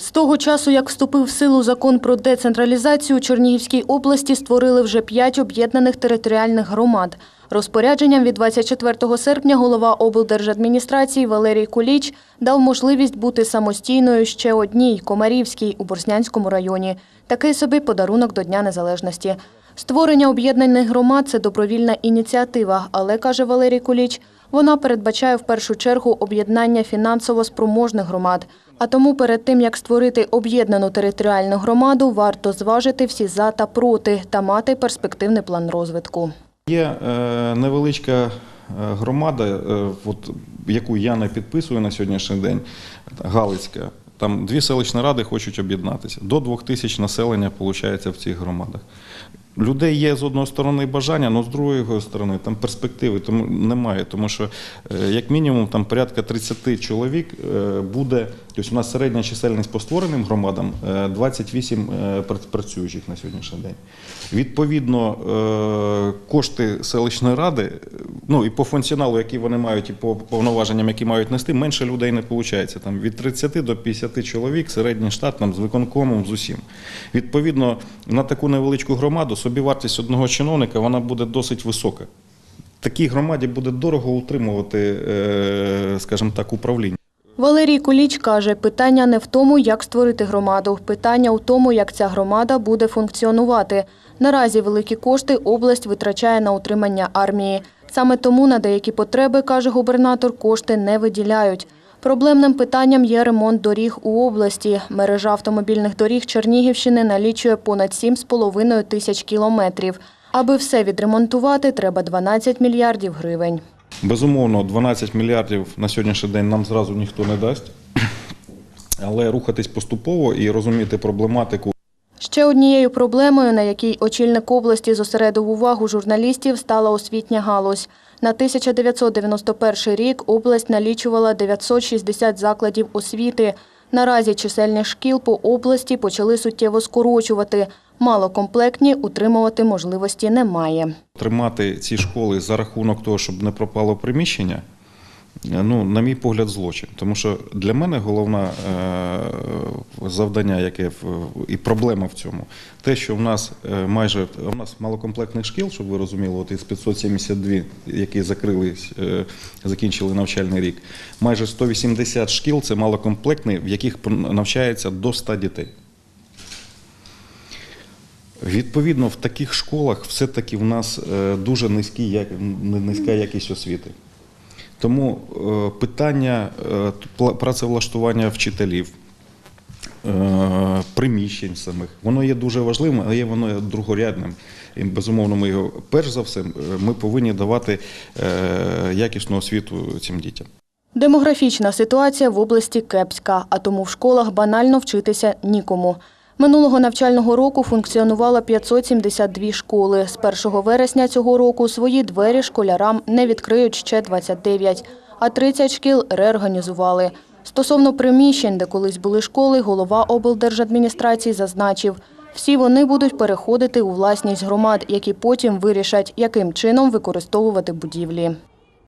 З того часу, як вступив в силу закон про децентралізацію, у Чернігівській області створили вже п'ять об'єднаних територіальних громад. Розпорядженням від 24 серпня голова облдержадміністрації Валерій Куліч дав можливість бути самостійною ще одній – Комарівській у Борснянському районі. Такий собі подарунок до Дня Незалежності. Створення об'єднаних громад – це добровільна ініціатива, але, каже Валерій Куліч, вона передбачає в першу чергу об'єднання фінансово спроможних громад. А тому перед тим, як створити об'єднану територіальну громаду, варто зважити всі за та проти та мати перспективний план розвитку. Є е, невеличка е, громада, е, от, яку я не підписую на сьогоднішній день, Галицька. Там дві селищні ради хочуть об'єднатися. До двох тисяч населення виходить в цих громадах. Людей є з одної сторони бажання, але з другої сторони там перспективи тому немає. Тому що, е, як мінімум, там порядка 30 чоловік е, буде. Тобто у нас середня чисельність по створеним громадам е, 28 е, працюючих на сьогоднішній день. Відповідно, кошти селищної ради, ну і по функціоналу, який вони мають, і по повноваженням, які мають нести, менше людей не виходить. Там від 30 до 50 чоловік, середній штат там з виконкомом, з усім. Відповідно, на таку невеличку громаду собівартість одного чиновника вона буде досить висока. Такій громаді буде дорого утримувати, е, скажімо так, управління. Валерій Куліч каже, питання не в тому, як створити громаду. Питання у тому, як ця громада буде функціонувати. Наразі великі кошти область витрачає на утримання армії. Саме тому на деякі потреби, каже губернатор, кошти не виділяють. Проблемним питанням є ремонт доріг у області. Мережа автомобільних доріг Чернігівщини налічує понад 7,5 тисяч кілометрів. Аби все відремонтувати, треба 12 мільярдів гривень. Безумовно, 12 мільярдів на сьогоднішній день нам зразу ніхто не дасть. Але рухатись поступово і розуміти проблематику Ще однією проблемою, на якій очільник області зосередив увагу журналістів, стала освітня галузь. На 1991 рік область налічувала 960 закладів освіти. Наразі чисельність шкіл по області почали суттєво скорочувати. Малокомплектні утримувати можливості немає. тримати ці школи за рахунок того, щоб не пропало приміщення. Ну, на мій погляд, злочин. Тому що для мене головне е, завдання, яке і проблема в цьому, те, що в нас е, майже у нас малокомплектних шкіл, щоб ви розуміли, от із 572, які закрились, е, закінчили навчальний рік, майже 180 шкіл це малокомплектні, в яких навчається до 100 дітей. Відповідно, в таких школах все-таки в нас е, дуже низький, низька якість освіти. Тому питання працевлаштування вчителів, приміщень самих, воно є дуже важливим, але воно другорядним. І безумовно, ми його перш за все е, ми повинні давати е, якісну освіту цим дітям. Демографічна ситуація в області кепська, а тому в школах банально вчитися нікому. Минулого навчального року функціонувало 572 школи. З 1 вересня цього року свої двері школярам не відкриють ще 29, а 30 шкіл реорганізували. Стосовно приміщень, де колись були школи, голова облдержадміністрації зазначив, всі вони будуть переходити у власність громад, які потім вирішать, яким чином використовувати будівлі.